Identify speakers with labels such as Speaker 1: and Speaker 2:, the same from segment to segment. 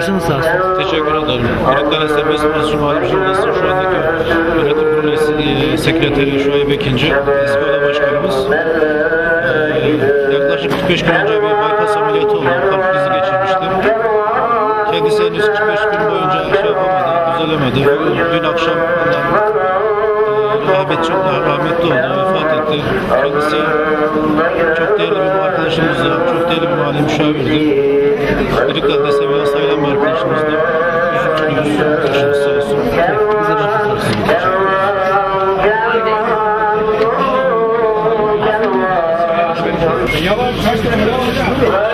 Speaker 1: Başınız sağ olsun.
Speaker 2: Teşekkür ederim. Kırıkkale Serbest Mahsun Halim Jurnası şu andaki öğretim kurulu e, sekreteri Şuayb Ekinci, eski oda başkanımız. E, yaklaşık 45 gün önce bir bypass ameliyatı oldu. Kalp krizi geçirmişti. Kendisi henüz 45 gün boyunca şey yapamadı, düzelemedi. Dün akşam anlamı muhabbet çok rahmetli oldu, vefat etti. Kendisi çok değerli bir arkadaşımızdı, çok değerli bir mali müşavirdi. Dikkatle de sevilen sayılan bir arkadaşımızdı. Üzüntülüyüz, başınız sağ olsun.
Speaker 1: Bize rahmet olsun.
Speaker 3: Yalan kaç tane daha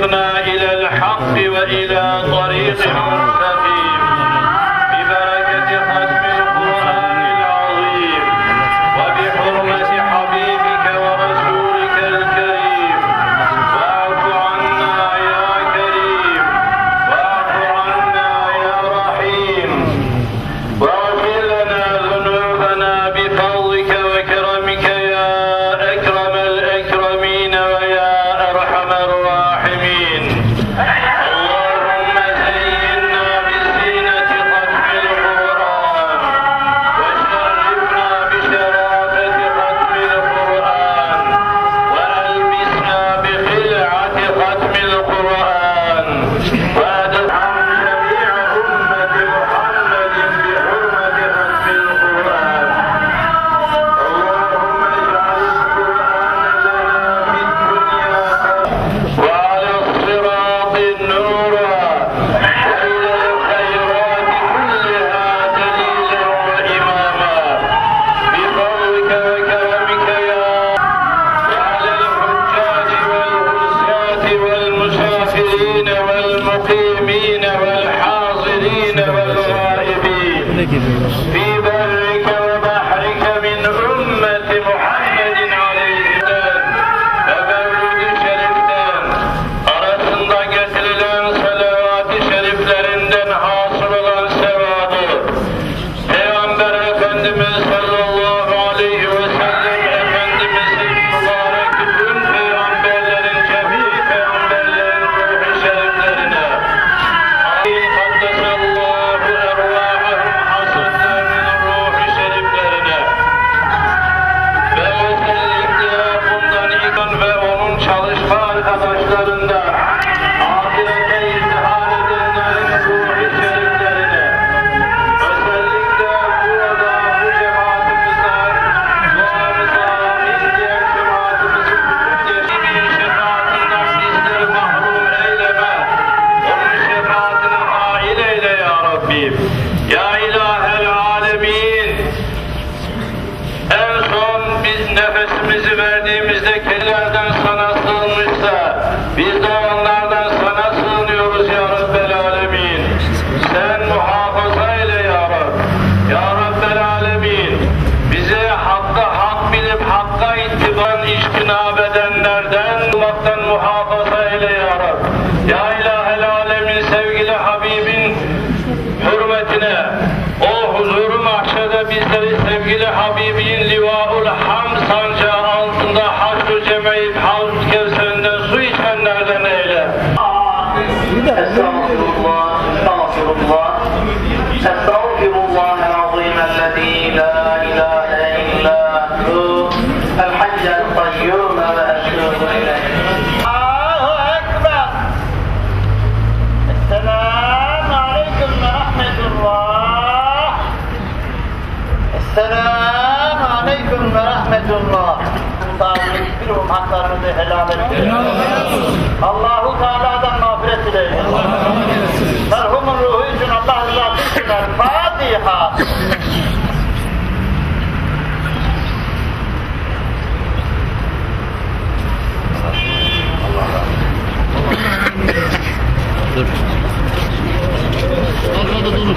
Speaker 3: وفقنا إلى الحق وإلى طريق مستقيم de Deus. bizleri sevgili Habibi'nin livaul ham sancağı altında hakkı cemeyip havuz kevserinden su içenlerden eyle. Estağfurullah, estağfurullah, estağfurullah. Selamun Aleyküm ve Rahmetullah. Sağolun hiçbir haklarınızı helal etsin. Allah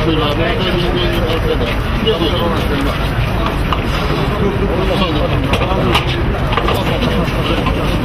Speaker 3: するア
Speaker 1: メリカ。いや、そうなんす、